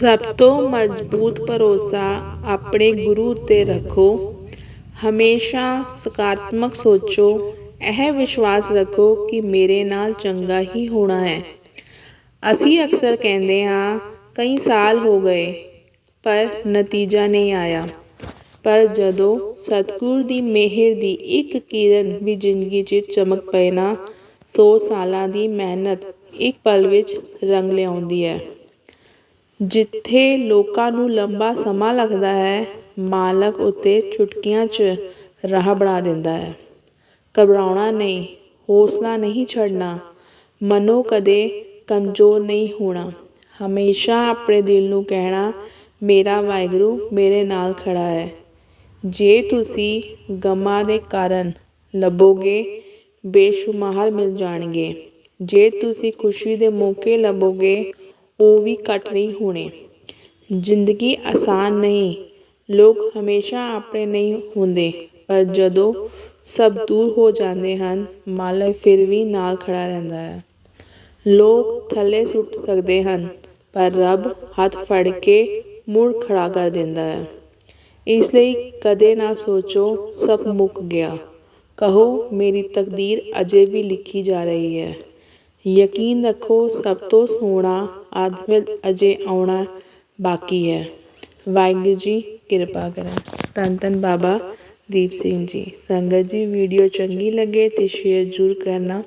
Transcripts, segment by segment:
ਸਭ ਤੋਂ ਮਜ਼ਬੂਤ ਭਰੋਸਾ ਆਪਣੇ ਗੁਰੂ ਉੱਤੇ ਰੱਖੋ। ਹਮੇਸ਼ਾ ਸਕਾਰਾਤਮਕ ਸੋਚੋ। ਇਹ ਵਿਸ਼ਵਾਸ ਰੱਖੋ ਕਿ ਮੇਰੇ ਨਾਲ ਚੰਗਾ ਹੀ ਹੋਣਾ ਹੈ। ਅਸੀਂ ਅਕਸਰ ਕਹਿੰਦੇ ਹਾਂ, ਕਈ ਸਾਲ ਹੋ ਗਏ, ਪਰ ਨਤੀਜਾ ਨਹੀਂ ਆਇਆ। ਪਰ ਜਦੋਂ ਸਤਿਗੁਰ ਦੀ ਮਿਹਰ ਦੀ ਇੱਕ ਕਿਰਨ ਵੀ ਜ਼ਿੰਦਗੀ 'ਚ ਚਮਕ ਪਏ ਨਾ, ਸੌ ਸਾਲਾਂ ਦੀ ਮਿਹਨਤ ਇੱਕ ਪਲ ਵਿੱਚ ਰੰਗ ਲਿਆਉਂਦੀ ਹੈ। ਜਿੱਥੇ ਲੋਕਾਂ ਨੂੰ ਲੰਬਾ ਸਮਾਂ ਲੱਗਦਾ ਹੈ, ਮਾਲਕ ਉੱਤੇ ਚੁਟਕੀਆਂ 'ਚ ਰਾਹ ਬਣਾ ਦਿੰਦਾ ਹੈ। ਘਬਰਾਉਣਾ ਨਹੀਂ, ਹੌਸਲਾ ਨਹੀਂ ਛੱਡਣਾ, ਮਨੋ ਕਦੇ ਕਮਜ਼ੋਰ ਨਹੀਂ ਹੋਣਾ। ਹਮੇਸ਼ਾ ਆਪਣੇ ਦਿਲ ਨੂੰ ਕਹਿਣਾ, ਮੇਰਾ ਵਾਹਿਗੁਰੂ ਮੇਰੇ ਨਾਲ ਖੜਾ ਹੈ। ਜੇ ਤੁਸੀਂ ਗਮਾਂ ਦੇ ਕਾਰਨ ਲੱਭੋਗੇ, ਬੇਸ਼ੁਮਾਰ ਮਿਲ ਜਾਣਗੇ। ਜੇ ਤੁਸੀਂ ਖੁਸ਼ੀ ਦੇ ਮੌਕੇ ਲੱਭੋਗੇ ਉਹ ਵੀ ਘੱਟ ਨਹੀਂ ਹੋਣੇ। ਜ਼ਿੰਦਗੀ ਆਸਾਨ ਨਹੀਂ। ਲੋਕ ਹਮੇਸ਼ਾ ਆਪਣੇ ਨਹੀਂ ਹੁੰਦੇ, ਪਰ ਜਦੋਂ ਸਭ ਦੂਰ ਹੋ ਜਾਂਦੇ ਹਨ, ਮਾਲਕ ਫਿਰ ਵੀ ਨਾਲ ਖੜਾ ਰਹਿੰਦਾ ਹੈ। ਲੋਕ ਥੱਲੇ ਸੁੱਟ ਸਕਦੇ ਹਨ, ਪਰ ਰੱਬ ਹੱਥ ਫੜ ਕੇ ਮੁੜ ਖੜਾ ਕਰ ਦਿੰਦਾ ਹੈ। ਇਸ ਲਈ ਕਦੇ ਨਾ ਸੋਚੋ, ਸਭ ਮੁੱਕ ਗਿਆ। ਕਹੋ, ਮੇਰੀ ਤਕਦੀਰ ਅਜੇ ਵੀ ਲਿਖੀ ਜਾ ਰਹੀ ਹੈ। ਯਕੀਨ ਰੱਖੋ, ਸਭ ਤੋਂ ਸੋਹਣਾ ਆਦਮਿਲ ਅਜੇ ਆਉਣਾ ਬਾਕੀ ਹੈ। ਵਾਹਿਗੁਰੂ ਜੀ, ਕਿਰਪਾ ਕਰਨ ਧੰਨ ਧੰਨ ਬਾਬਾ ਦੀਪ ਸਿੰਘ ਜੀ। ਸੰਗਤ ਜੀ, ਵੀਡੀਓ ਚੰਗੀ ਲੱਗੇ ਤੇ ਸ਼ੇਅਰ ਜ਼ਰੂਰ ਕਰਨਾ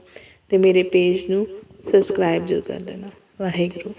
ਤੇ ਮੇਰੇ ਪੇਜ ਨੂੰ ਸਬਸਕ੍ਰਾਈਬ ਜ਼ਰੂਰ ਕਰ ਲੈਣਾ। ਵਾਹਿਗੁਰੂ।